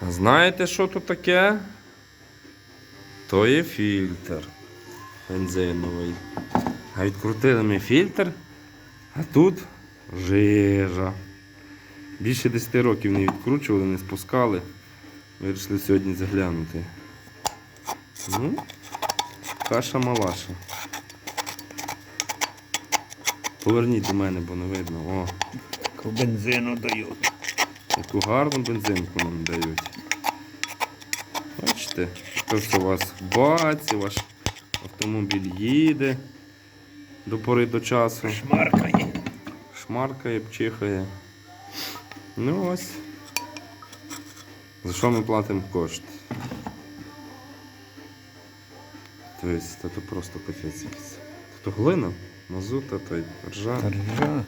А знаєте, що тут таке? То є фільтр бензиновий. А відкрутили ми фільтр, а тут жижа. Більше 10 років не відкручували, не спускали. Вирішили сьогодні заглянути. Ну, каша малаша. Поверніть до мене, бо не видно. О, бензину дають. Яку гарну бензинку нам дають. Бачите, що у вас баці, ваш автомобіль їде до пори до часу. Шмаркає. Шмаркає, пчихає. Ну ось. За що ми платимо кошти? Тобто, це просто капець якийсь. То глина, мазута, то й ржа. Ржа.